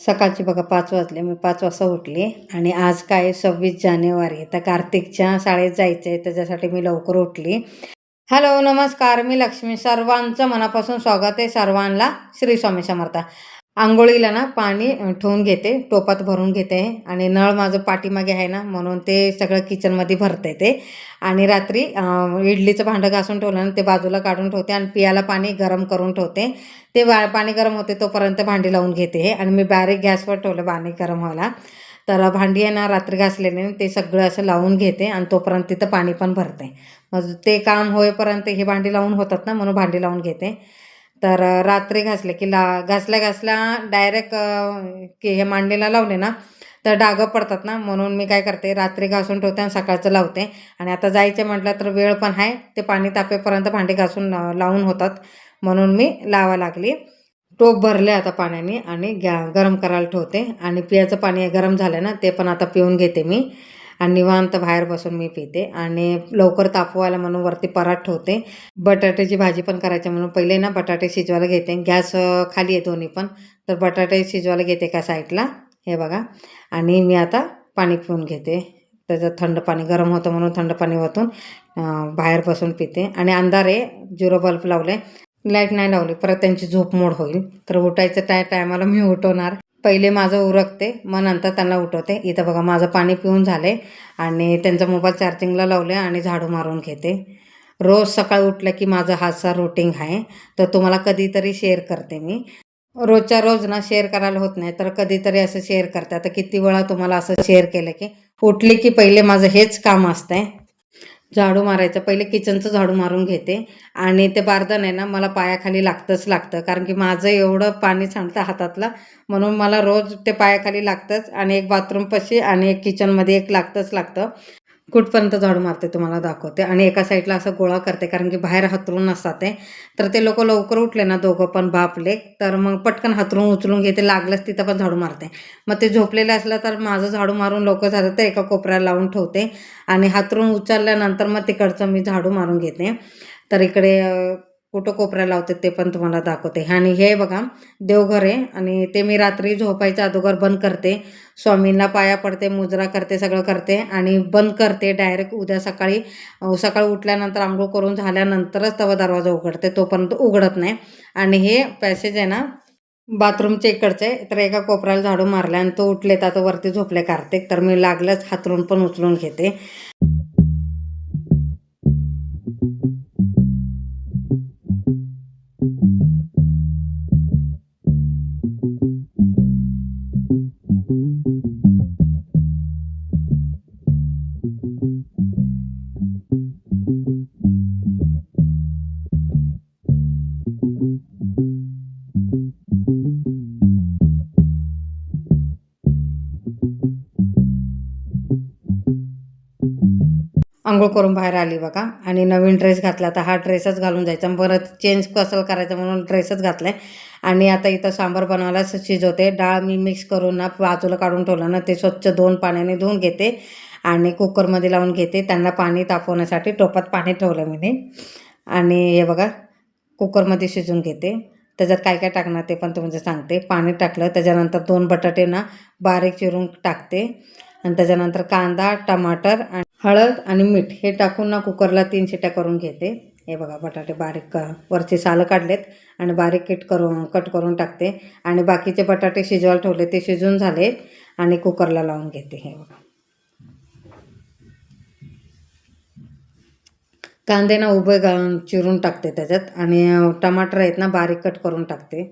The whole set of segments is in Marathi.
सकाळचे बघा पाच वाजले मी पाच वाजता उठली आणि आज काय सव्वीस जानेवारी तर कार्तिकच्या शाळेत जायचं आहे त्याच्यासाठी मी लवकर उठली. हॅलो नमस्कार मी लक्ष्मी. सर्वांचं मनापासून स्वागत आहे सर्वांना. श्री स्वामी समर्थ. आंघोळीला ना पाणी ठेवून घेते टोपात भरून घेते आणि नळ माझं पाठीमागे आहे ना म्हणून ते सगळं किचनमध्ये भरते ते. आणि रात्री इडलीचं भांडं घासून ठेवलं ना ते बाजूला काढून ठेवते आणि पियाला पाणी गरम करून ठेवते. ते वा पाणी गरम होते तोपर्यंत भांडी लावून घेते आणि मी बारीक गॅसवर ठेवलं पाणी गरम व्हायला. तर भांडी आहे ना रात्री घासलेले ते सगळं असं लावून घेते आणि तोपर्यंत तिथं पाणी पण भरते मग ते काम होईपर्यंत ही भांडी लावून होतात ना म्हणून भांडी लावून घेते. तर रात्री घासले की ला घासल्या घासल्या डायरेक्ट की हे मांडीला लावले ना तर डागं पडतात ना म्हणून मी काय करते रात्री घासून ठेवते आणि सकाळचं लावते. आणि आता जायचे म्हटलं तर वेळ पण आहे ते पाणी तापेपर्यंत भांडी घासून लावून होतात. म्हणून मी लावा लागली. टोप भरले आता पाण्याने आणि गॅ गरम करायला ठेवते. आणि पियाचं पाणी गरम झालं ना ते पण आता पिऊन घेते मी. आणि निवांत बाहेर बसून मी पिते आणि लवकर तापवायला म्हणून वरती परात ठेवते. बटाट्याची भाजी पण करायची म्हणून पहिले ना बटाटे शिजवायला घेते. गॅस खाली आहे दोन्ही पण. तर बटाटे शिजवायला घेते का साईडला? हे बघा. आणि मी आता पाणी पिऊन घेते. त्याचं थंड पाणी गरम होतं म्हणून थंड पाणी वतून बाहेर बसून पिते. आणि अंधार आहे झिरो बल्ब लावले. लाइट नाही लावली परत त्यांची झोप मोड होईल. तर उठायचं टाय टायमाला मी उठवणार. पहिले माझं उरकते मग नंतर त्यांना उठवते. इथं बघा माझं पाणी पिऊन झाले आणि त्यांचा मोबाईल चार्जिंगला लावले आणि झाडू मारून घेते. रोज सकाळी उठलं की माझं हाचा रुटीन आहे. तर तुम्हाला कधीतरी शेअर करते मी. रोजच्या रोज ना शेअर करायला होत नाही तर कधीतरी असं शेअर करते आता किती वेळा तुम्हाला असं शेअर केलं की उठली की पहिले माझं हेच काम असतंय. झाडू मारायचं. पहिले किचनचं झाडू मारून घेते. आणि ते बारदान आहे ना मला पायाखाली लागतंच लागतं. कारण की माझं एवढं पाणी सांडतं हातातलं. म्हणून मला रोज ते पायाखाली लागतंच. आणि एक बाथरूमपाशी आणि एक किचनमध्ये एक लागतंच लागतं. कुठपर्यंत झाडू मारते तुम्हाला दाखवते. आणि एका साईडला असं गोळा करते कारण की बाहेर हातरून नसतात ते तर ते लोक लवकर उठले ना दोघं पण बापले तर मग पटकन हातरून उचलून घेते लागलंच तिथं पण झाडू मारते. मग ते झोपलेलं असलं तर माझं झाडू मारून लवकर झालं तर एका कोपऱ्याला लावून ठेवते. आणि हातरून उचलल्यानंतर मग तिकडचं मी झाडू मारून घेते. तर इकडे कुठं कोपऱ्या लावते ते पण तुम्हाला दाखवते. आणि हे बघा देवघर आहे आणि ते मी रात्री झोपायच्या अगोदर बंद करते. स्वामींना पाया पडते मुजरा करते सगळं करते आणि बंद करते डायरेक्ट उद्या सकाळी सकाळी उठल्यानंतर आंघोळ करून झाल्यानंतरच तेव्हा दरवाजा उघडते तोपर्यंत उघडत नाही. आणि हे पॅसेज आहे ना बाथरूमच्या इकडचे तर एका कोपऱ्याला झाडू मारला आणि तो उठले तर आता वरती झोपले कार्तिक तर मी लागलंच हातरून पण उचलून घेते. आंघोळ करून बाहेर आली बघा. आणि नवीन ड्रेस घातला तर हा ड्रेसच घालून जायचा. परत चेंज कसं करायचं म्हणून ड्रेसच घातलाय. आणि आता इथं सांबार बनवायला शिजवते. डाळ मी मिक्स करून ना बाजूला काढून ठेवलं ना ते स्वच्छ दोन पाण्याने धुवून घेते. आणि कुकरमध्ये लावून घेते. त्यांना पाणी तापवण्यासाठी टोपात पाणी ठेवलं मी आणि हे बघा कुकरमध्ये शिजवून घेते. त्याच्यात काय काय टाकणार ते पण तुमचं सांगते. पाणी टाकलं त्याच्यानंतर दोन बटाटे ना बारीक चिरून टाकते. आणि त्याच्यानंतर कांदा टमाटर आणि हळद आणि मीठ हे टाकून ना कुकरला तीन शिट्या करून घेते. हे बघा बटाटे बारीक वरचे सालं काढलेत आणि बारीक किट करून कट करून टाकते. आणि बाकीचे बटाटे शिजवायला ठेवले ते शिजून झाले आणि कुकरला लावून घेते. हे बघा. कांदे ना उभे चिरून टाकते त्याच्यात आणि टमाटर आहेत ना बारीक कट करून टाकते.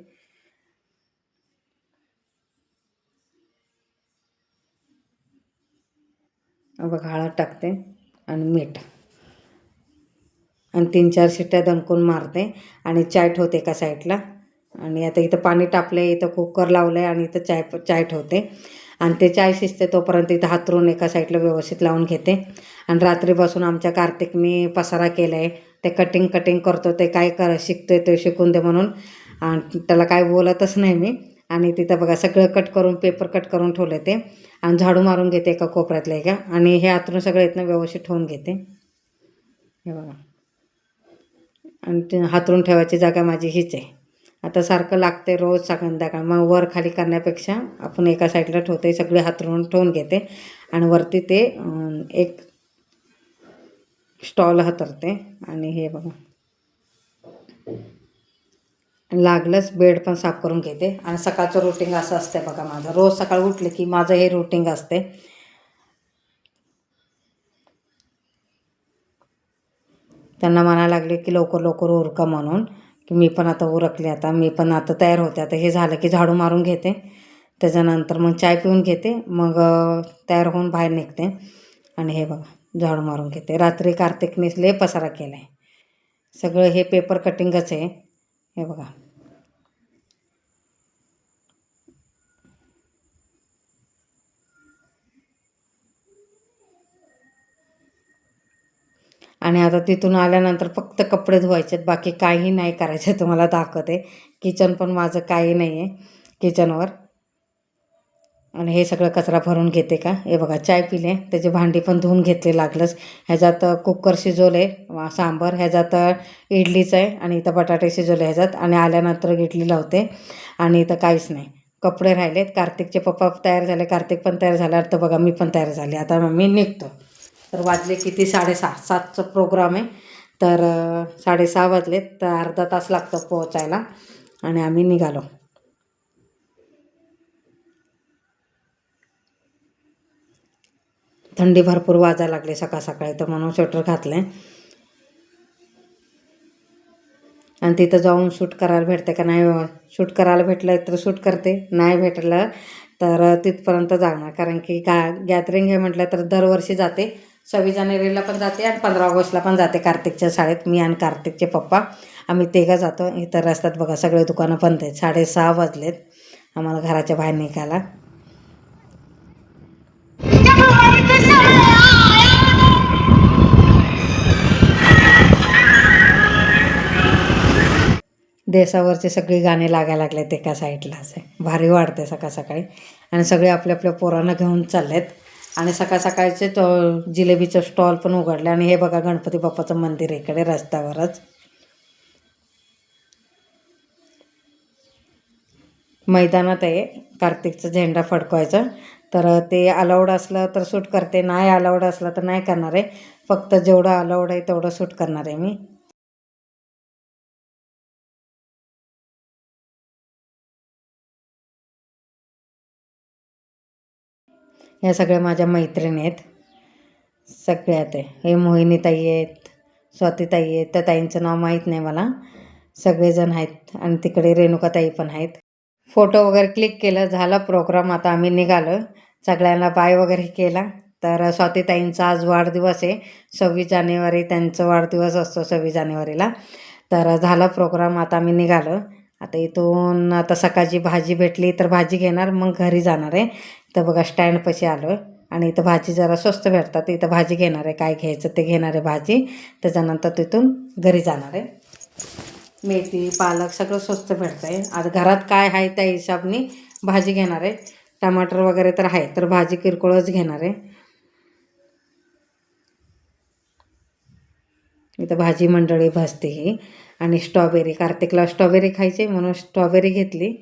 बघा हळद टाकते आणि मीठ. आणि तीन चार शिट्ट्या दणकून मारते आणि चाय ठेवते एका साईडला. आणि आता इथं पाणी टाकलं आहे इथं कुकर लावलं आहे आणि इथं चाय चाय ठेवते. आणि ते चाय शिजते तोपर्यंत इथं हातरून एका साईडला व्यवस्थित लावून घेते. आणि रात्री बसून आमच्या कार्तिकनी पसारा केला आहे ते कटिंग कटिंग करतो ते काय कर आहे ते शिकून दे म्हणून. आणि त्याला काय बोलतच नाही मी. आणि तिथं बघा सगळं कट करून पेपर कट करून ठेवले ते. आणि झाडू मारून घेते एका कोपऱ्यातल्या एका. आणि हे आतून सगळं इथनं व्यवस्थित ठेवून घेते. हे बघा. आणि ते हातरून ठेवायची जागा माझी हीच आहे. आता सारखं लागते रोज संध्याकाळ. मग वर खाली करण्यापेक्षा आपण एका साईडला ठेवते सगळे हातरून ठेवून घेते. आणि वरती ते एक स्टॉल हातरते. आणि हे बघा. लागलंच बेड पण साफ करून घेते. आणि सकाळचं रुटीन असं असते बघा माझं. रोज सकाळी उठले की माझं हे रुटीन असते. त्यांना म्हणायला लागले की लवकर लवकर उरका म्हणून की मी पण आता उरकले आता मी पण आता तयार होते. आता हे झालं की झाडू मारून घेते. त्याच्यानंतर मग चाय पिऊन घेते. मग तयार होऊन बाहेर निघते. आणि हे बघा झाडू मारून घेते. रात्री कार्तिकने लय पसारा केला आहे सगळं हे पेपर कटिंगच आहे. हे बघा. आणि आता तिथून आल्यानंतर फक्त कपडे धुवायचे आहेत. बाकी काही नाही करायचे तुम्हाला दाखवते. किचन पण माझं काही नाही आहे किचनवर. आणि हे सगळं कचरा भरून घेते का? हे बघा चाय पिले. त्याची भांडी पण धुवून घेतले लागलंच. ह्याच्यात कुकर शिजवले सांबर. ह्याच्यात इडलीचं आहे आणि इथं बटाटे शिजवले ह्याच्यात. आणि आल्यानंतर इडली लावते. आणि इथं काहीच नाही. कपडे राहिलेत. कार्तिकचे पप्पा तयार झाले. कार्तिक पण तयार झाला तर बघा मी पण तयार झाले. आता मग मी निघतो. तर वाजले किती? साडेसहा. सातचं प्रोग्राम आहे. तर साडेसहा वाजलेत. तर अर्धा तास लागतो पोहोचायला. आणि आम्ही निघालो. थंडी भरपूर वाजायला लागली सकाळ सकाळी तर म्हणून स्वेटर घातले आणि तिथं जाऊन शूट करायला भेटते का नाही? शूट करायला भेटलं तर शूट करते नाही भेटलं तर तिथपर्यंत जाणार. कारण की गा गॅदरिंग हे म्हटलं तर दरवर्षी जाते. सव्वीस जानेवारीला पण जाते आणि पंधरा ऑगस्टला पण जाते कार्तिकच्या शाळेत मी आणि कार्तिकचे पप्पा. आम्ही तेघं जातो. इतर रस्त्यात बघा सगळे दुकानं बंद आहेत. साडेसहा वाजलेत. आम्हाला घराच्या बाहेर निघायला. देसावरचे सगळी गाणी लागायला लागलेत एका साईडला असे. भारी वाढते सकाळ सकाळी. आणि सगळे आपल्या आपल्या पोरांना घेऊन चाललेत. आणि सकाळ सकाळचे तो जिलेबीचं स्टॉल पण उघडले. आणि हे बघा गणपती बाप्पाचं मंदिर इकडे रस्त्यावरच. मैदानात आहे. कार्तिकचा झेंडा फडकवायचा. तर ते अलाउड असलं तर सूट करते. नाही अलाउड असलं तर नाही करणार आहे. फक्त जेवढं अलाउड आहे तेवढं सूट करणार आहे मी. ह्या सगळ्या माझ्या मैत्रिणी आहेत. सगळ्या ते हे मोहिनीताई आहेत स्वातीताई आहेत. त्या ताईंचं नाव माहीत नाही मला. सगळेजण आहेत आणि तिकडे रेणुकाताई पण आहेत. फोटो वगैरे क्लिक केलं झाला प्रोग्राम. आता आम्ही निघालो. सगळ्यांना बाय वगैरे केला. तर स्वातीताईंचा आज वाढदिवस आहे. सव्वीस जानेवारी त्यांचा वाढदिवस असतो सव्वीस जानेवारीला. तर झाला प्रोग्राम. आता आम्ही निघालो. आता इथून आता सकाळची भाजी भेटली तर भाजी घेणार मग घरी जाणार आहे. तर बघा स्टँडपाशी आलो आहे आणि इथं भाजी जरा स्वस्त भेटतात इथं भाजी घेणार आहे. काय घ्यायचं ते घेणार आहे भाजी. त्याच्यानंतर तिथून घरी जाणार आहे. मेथी पालक सगळं स्वस्त भेटतं आहे. आता घरात काय आहे त्या हिशोबाने भाजी घेणार आहे. टमाटर वगैरे तर आहे तर भाजी किरकोळच घेणार आहे. इथं भाजी मंडळी भाजते ही. आणि स्ट्रॉबेरी कार्तिकला स्ट्रॉबेरी खायची म्हणून स्ट्रॉबेरी घेतली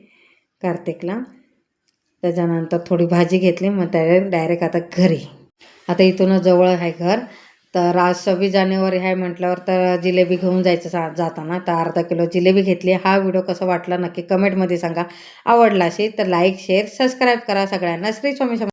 कार्तिकला. त्याच्यानंतर थोडी भाजी घेतली मग त्या डायरेक्ट आता घरी. आता इथूनच जवळ आहे घर. तर आज सव्वीस जानेवारी आहे म्हटल्यावर तर जिलेबी घेऊन जायचं सा जाताना. तर अर्धा किलो जिलेबी घेतली. हा व्हिडिओ कसा वाटला नक्की कमेंटमध्ये सांगा. आवडला असेल तर लाईक शेअर सबस्क्राईब करा सगळ्यांना. श्री स्वामी